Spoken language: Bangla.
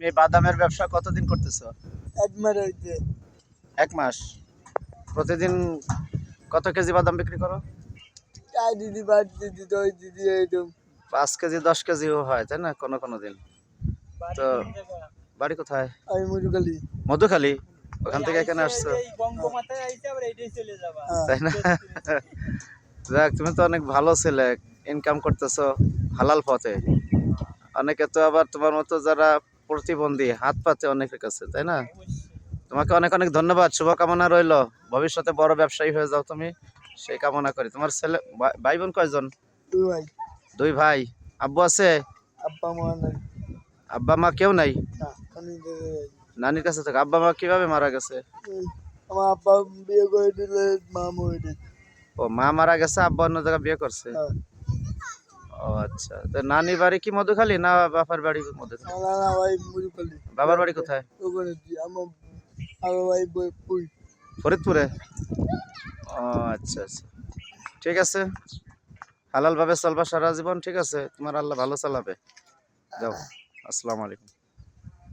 তুমি বাদামের ব্যবসা কতদিন করতেছো? একবার হইতে এক মাস। প্রতিদিন কত কেজি বাদাম বিক্রি করো? চার দিদি পাঁচ দিদি দশ দিদি এইরকম পাঁচ কেজি দশ কেজিও হয় তাই না? কোনো কোনো দিন। তো বাড়ি কোথায়? আমি মুরুখালি মধুখালী? ওখান থেকে এখানে আসছো? হ্যাঁ। তাই না? যাক তুমি তো অনেক ভালো ছেলে ইনকাম করতেছো হালাল পথে। অনেকে তো আবার তোমার মতো যারা প্রতিবন্ধী হাত পাতে অনেকের কাছে তাই না? তোমাকে অনেক অনেক ধন্যবাদ শুভকামনা রইল। ভবিষ্যতে বড় ব্যবসায়ী হয়ে যাও তুমি সেই কামনা করি। তোমার ছেলে ভাই- বোন কয়জন? দুই ভাই। দুই ভাই। আব্বু আছে? আব্বা মা নাই। আব্বা মা কেউ নাই। নানির কাছে থাকে। আব্বা মা কীভাবে মারা গেছে? এই, আমার আব্বা বিয়ে করে দিলে মা মরে ও মা মারা গেছে আব্বা অন্য জায়গায় বিয়ে করছে? হ্যাঁ। ও আচ্ছা তো নানি বাড়ি কি মধুখালি না বাবার বাড়ি মধুখালী? বাবার বাড়ি কোথায়? ফরিদপুরে? ও আচ্ছা আচ্ছা। ঠিক আছে। হালালভাবে চলবা সারা জীবন ঠিক আছে? তোমার আল্লাহ ভালো চালাবে। যাও আসসালামু আলাইকুম।